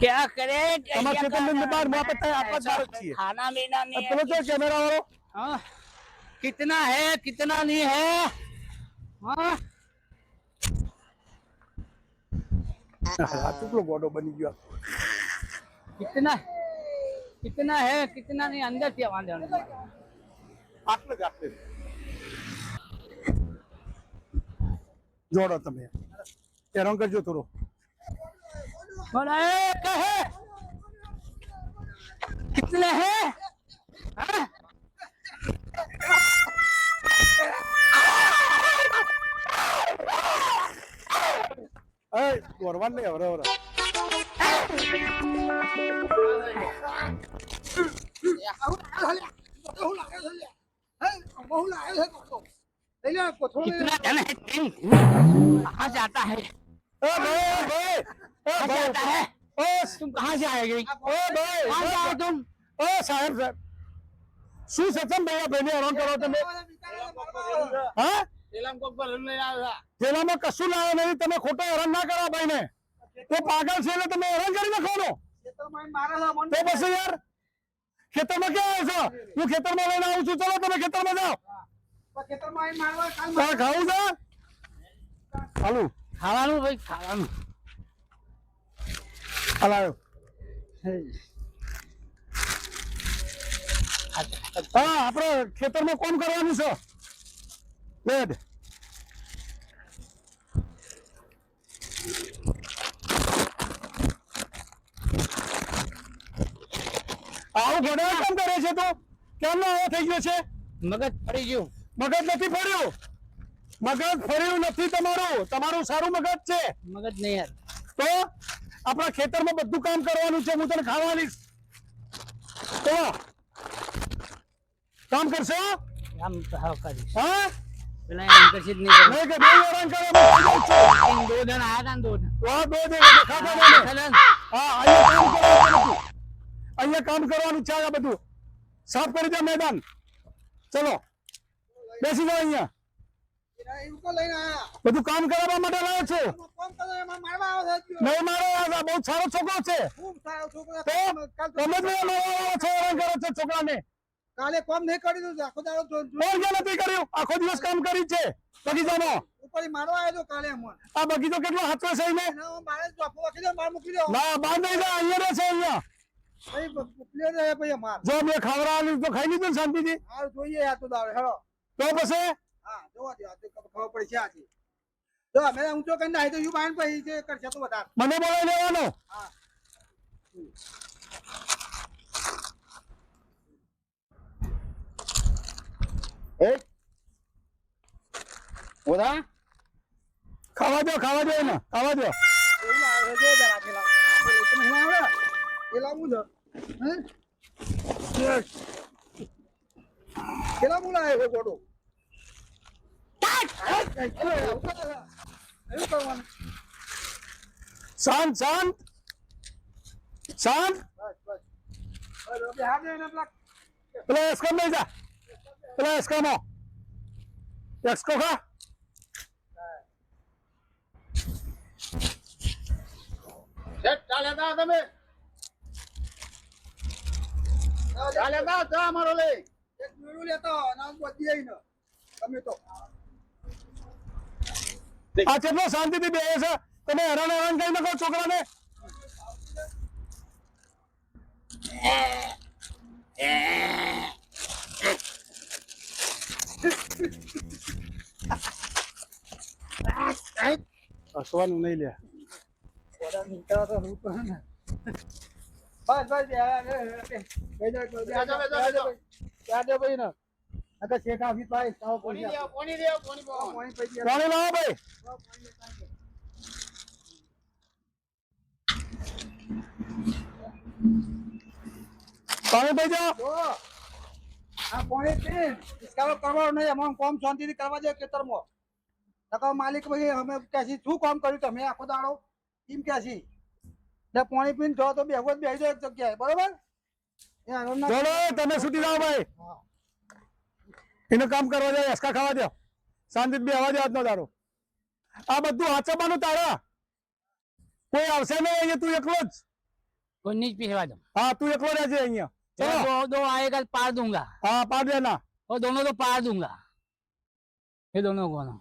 क्या करे તમારા क्या ખેતરની करना? બહાર માં આપણે આટલા જ બહાર જ છીએ खाना पीना આ नहीं પેલો है છે કેમેરા વાળો हाँ? कितना है कितना नहीं है हाँ આ કેટલો ગોડો બની ગયો कितना कितना है कितना नहीं अंदर से वहां जाने આટલે જ આટલે જ. જોડો તમે હેરાન કરજો થોડો बोला एक है कितने है अरे गोरवान नहीं कितना धन है आज आता है એ ભાઈ ભાઈ એ कहाँ से आता है ભાઈ तुम कहाँ से आएगी એ ભાઈ कहाँ से आओ तुम એ સાહેબ સાહેબ શું સચમ ભાઈ આ ભાઈને હેરાન કરો તમે હા જેનામાં કશું લાવે નહીં તમે ખોટો હેરાન ના કરો આ ભાઈને તો પાગલ છે એટલે તમે હેરાન કરી નાખવાનો તો પછી યાર ખેતરમાં ક્યાં આવ્યો છો હું ખેતરમાં લઈને આવું છું ચલો તમે ખેતરમાં જાઓ તારે ખાવું છે હાલું ખાવાનું ભાઈ ખાવાનું આવ્યો હા આપણે ખેતરમાં કોમ કરવાનું છે. બેડ. આવું ઘણા કામ કરે છે તો? કેમ આવો થઈ ગયો છે? મગજ ફરી ગયું. મગજ નથી ફર્યું? મગજ ફર્યું નથી તમારું. તમારું સારું મગજ છે. મગજ નહીં યાર. તો? આપણા ખેતરમાં બધું કામ કરવાનું છે હું તને ખાવાની તો કામ કરશો? આમ તો હા કરીશ. હા? પેલા એમ કરશે જ નહીં નહીં કે નહીં હેરાન કરે હું દો આયા દો દો દે ખાતા અહીંયા કામ કરવાનું અહીંયા કામ કરવાનું છે આ બધું. સાફ કરી દે મેદાન. ચલો. બેસી જાવ અહીંયા. બધું કામ કરવા માટે લાવે છે. નહીં મારો બહુ સારો છોકરો છે. છોકરા તમે જ મારવા છો હેરાન કરો છો છોકરાને. કાલે કોમ નહીં કરી દઉં આખો દાડો કોણ કે નથી કર્યું. આખો દિવસ કામ કરી છે બગીચામાં. ઉપર મારવા આવ્યો કાલે આ બગીચો કેટલો હાચો છે હું મારે વાગી દો માર મૂકી દો ના બાર નહીં જાય અહીંયા અહીંયા. જો મેં ખાવડાવવાનું તો ખાઈ લીધું ને શાંતિથી. જોઈએ આ તો દાડો હેડો તો પછી? હા જોવા દે આ ખબર પડી છે આજે જો અમે ઊંચો કરીને નાહી તો યુ પછી જે કરશે તો વધારે. મને બોલાવી લેવાનો. હા. ખાવા દો ખાવા દો એને ખાવા દો એવું લાગે છે પેલા. એ લાવું છે પેલા ગોડો? શાંત શાંત. શાંત. પેલા પેલા લઈ જા. પેલા એસ્કમો એસ્કો ખા? ચાલે તા તમે. ચાલે તા અમારો લઈ. એક મેળું લેતો નામ બધી તમે તો. આ કેટલો શાંતિથી બેસે છે તમે હેરાન હેરાન કરી નાખો છોકરાને હસવાનું નહીં લે બસ બસ ભાઈ. પૈસા લાવો. ભાઈ આ કરવાનો નહીં અમારું કામ શાંતિથી કરવા દે ખેતરમાં. નકર માલિક ભાઈ અમે ક્યાંથી શું કામ કર્યું તમે આખો દાડો? એમ ક્યાંથી? ને પાણી પીને જો તો બેહો જ બેસી જાય એક જગ્યાએ બરોબર? તમે છૂટી જાઓ ભાઈ. એનું કામ કરવા દે હસકા ખાવા દો શાંતિ બે હવા દે આજનો તારો આ બધું હાચવવાનું તારા કોઈ આવશે નહીં અહીંયા તું એકલો જ कोई नहीं पिछवा दो हाँ तू एकलो रह जाए અહીંયા चलो चलो दो दो आएगा तो पार दूंगा हाँ पाड़ देना वो दोनों तो पार दूंगा ये दोनों को ना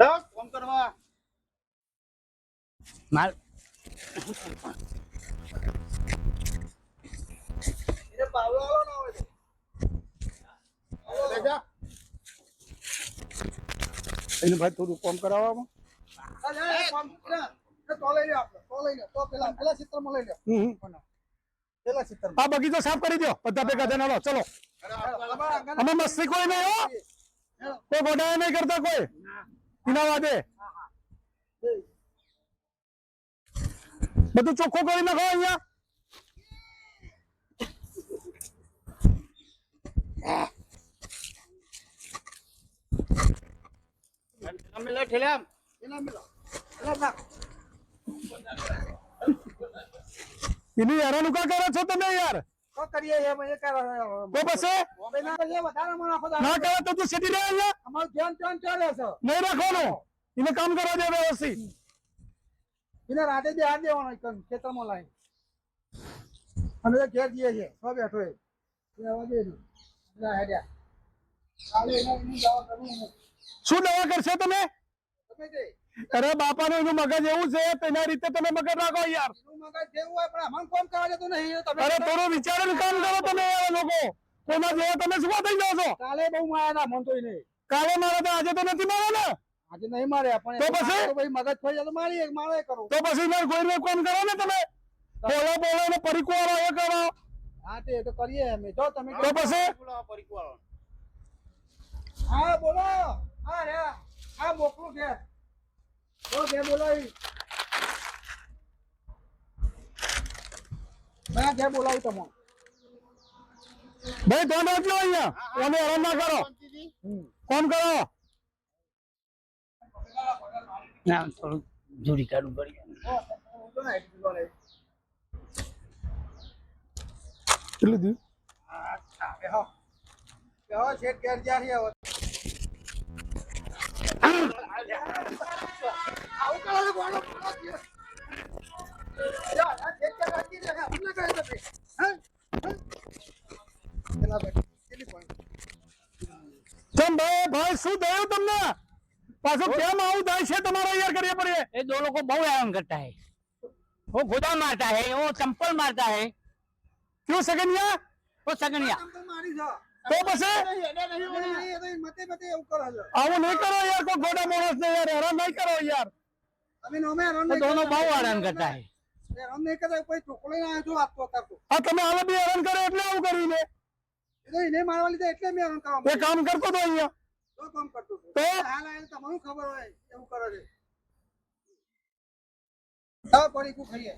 ફોન કરવા मार એને ભાઈ થોડું કોમ કરાવવામાં. અરે ફોન તો લઈ લે તો લઈ લે તો પેલા પેલા ચિત્રમાં લઈ લે હમ, હમ. પેલા ચિત્રમાં. આ બગીચો સાફ કરી દો બધા ભેગા થઈને હાલો ચલો. અમે મસ્તી કોઈ નહીં હો. કોઈ ગોડાયા નહીં કરતા કોઈ. એના વાદે. બધું ચોખ્ખું કરી નાખો અહીંયા. એના મિલો એના નાખ એની હેરાન ઉકા કરો છો તમે યાર તો કરીએ એમ એ કરો તો પછી બેના કરીએ વધારે મને આખો દાડો. ના કરે તો તું સીધી રહે અહીંયા અમારું ધ્યાન ધ્યાન ચાલે છે નહીં રાખવાનું એને કામ કરવા દે વ્યવસ્થિત એને રાતે બે હાથ દેવાનો એક ખેતરમાં લાવી અમે તો ઘેર જઈએ છીએ તો બેઠો એ એ આવવા દે છે. જા હેડ્યા કાલે એના એની દવા કરવું નહીં. શું દવા કરશો તમે તમે બાપા નું એનું મગજ એવું છે તેના રીતે તમે મગજ રાખો યાર. મગજ જેવું હોય પણ અમને કોમ કરવા જતું નહીં અરે થોડું વિચારે કામ કરો તમે લોકો. કોના જેવા તમે શું થઈ જાવ છો? કાલે બહુ માર્યા ના મનતો નહીં. કાલે મારે તો આજે તો નથી મારો ને? આજે નહીં માર્યા પણ તો પછી? ભાઈ મગજ ફરી જાય તો મારી મારે કરો. તો પછી મારે કોઈ ને કોમ કરો ને તમે? બોલો બોલો ને પરિકવાળો એ કરો. હા તે તો કરીએ અમે. જો તમે તો પછી? હા બોલો હા રે હા મોકલું ઘેર બોલો ઘેર બોલાવી. મેં ઘેર તમે ભાઈ ના કરો. કોણ કરો. ના થોડું જોડી કાઢું પડી. કેટલું થયું? હા છે ઘેર જ્યાં કેમ ભાઈ ભાઈ શું થયું તમને પાછું કેમ આવું થાય છે તમારે યાર કરીએ પડીએ ये दोनों को बहुत हैरान करता है वो खुदा मारता है वो चंपल मारता है ક્યું સગનિયા वो सगनिया આમ તો મારી છે. તો પછી નહીં, નહીં, એ તો મતે મતે એવું કરે दोनों કરતા. बहुत हैरान करता है હેરાન નહીં કરતા, કોઈ ચોકડી ના આવ્યો, આપતો કરતો. આ તમે હાલે બી હેરાન કરે એટલે આવું કર્યું ને એ તો એને મારવા લીધા એટલે મેં હેરાન કરવા એ કામ કરતો તો અહીંયા તો કામ કરતો હતો. તો? હાલ આવીને તમને ખબર હોય એવું કરે છે ચાલો પડી કુ ખાઈએ